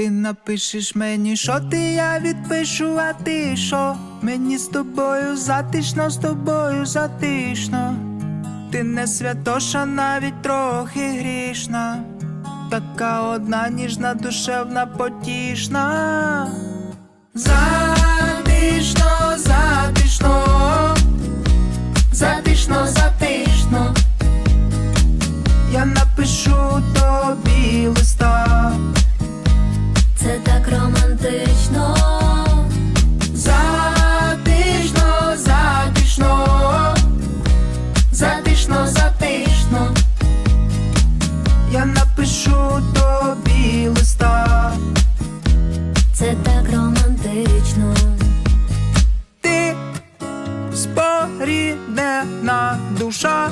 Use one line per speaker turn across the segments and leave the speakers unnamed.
Ти напишеш мені, що ти, я відпишу, а ти що? Мені з тобою затишно, з тобою затишно. Ти не святоша, навіть трохи грішна. Така одна ніжна, душевна, потішна. Затишно, напишу тобі листа.
це так романтично,
Ти споріднена душа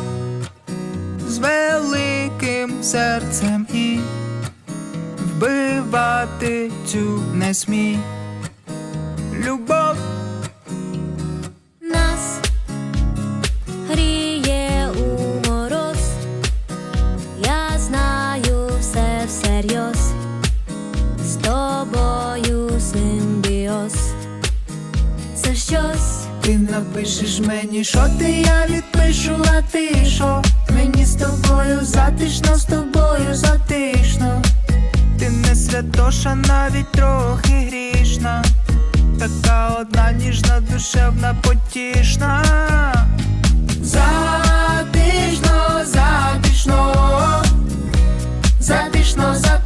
з великим серцем і вбивати цю не смій. Любов
щось.
Ти напишеш мені, що ти я відпишу, а ти що? Мені з тобою затишно, з тобою затишно. Ти не святоша, навіть трохи грішна. Така одна ніжна, душевна, потішна. Затишно, затишно, затишно, затишно.